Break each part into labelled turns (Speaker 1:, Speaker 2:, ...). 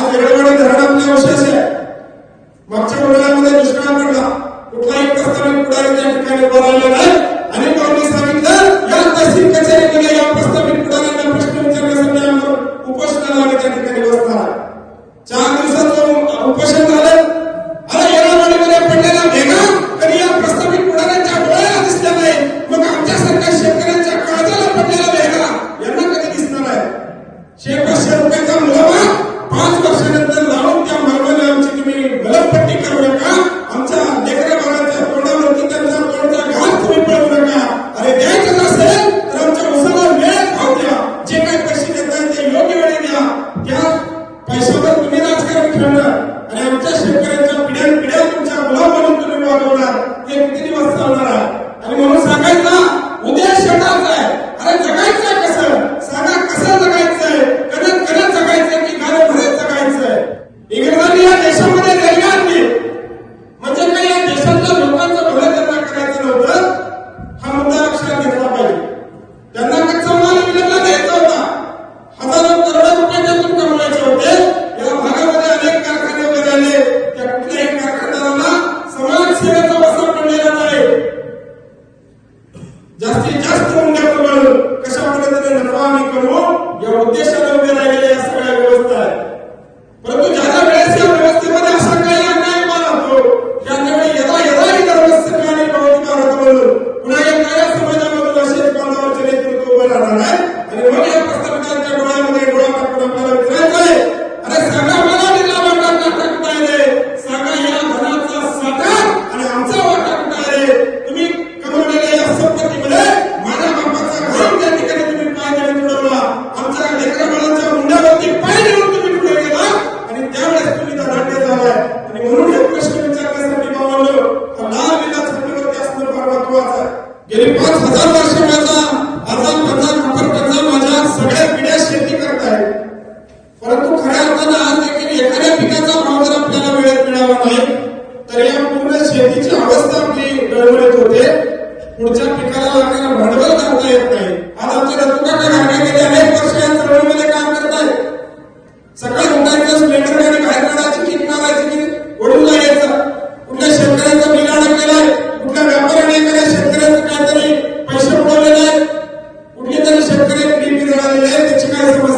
Speaker 1: त्याकडे एवढे धरण आपली यशाचे आहे मागच्या महिन्यामध्ये दुष्काळ पडला कुठला एक प्रस्तावित पुढारी त्या ठिकाणी बोलायला नाही ಕಸಪುಂಜಗಳು ಕಸಪುಂಜದಲ್ಲಿ ನಿರ್ವಹಣೆ ಯಾವ ಉದ್ದೇಶ पाच हजार वर्ष माझा माझा माझा खबर माझा माझ्या सगळ्या पिढ्या शेती करत आहेत. परंतु खऱ्या अर्थानं आज देखील एखाद्या पिकाचा भाव जर आपल्याला वेळेत मिळाला नाही तर या पूर्ण शेतीची अवस्था आपली गडबडीत होते. पुढच्या पिकाला लागणारा भांडवल करता येत नाही. आज आमच्या रत्नाकडे गेले अनेक वर्ष या चळवळीमध्ये काम करत आहेत. सकाळी coisa, mas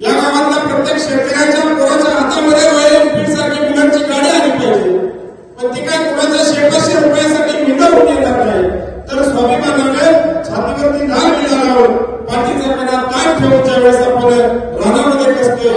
Speaker 1: या गावातल्या प्रत्येक शेतकऱ्याच्या मुलाच्या हातामध्ये रॉयल एनफील्डसारखी मुलांची गाडी आली पाहिजे. पण ती काय कोणाच्या शेवटशे रुपयासाठी मिळत होऊन येणार नाही. तर स्वाभिमानाने छातीवरती घाल मिळणार आहोत पाठीचा कणा काय ठेवून ज्यावेळेस आपण रानामध्ये कसतो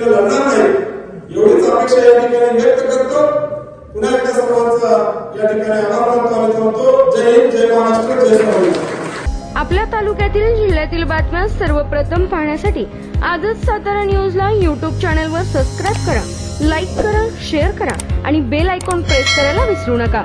Speaker 1: आपत्तीने लढणार नाही. एवढीच अपेक्षा या ठिकाणी व्यक्त करतो. पुन्हा एकदा सर्वांचा या ठिकाणी आभार मानतो आणि थांबतो. जय हिंद जय महाराष्ट्र जय स्वामी
Speaker 2: आपल्या तालुक्यातील जिल्ह्यातील बातम्या सर्वप्रथम पाहण्यासाठी आजच सातारा न्यूजला यूट्यूब चॅनलवर सबस्क्राईब करा लाईक करा शेअर करा आणि बेल आयकॉन प्रेस करायला विसरू नका.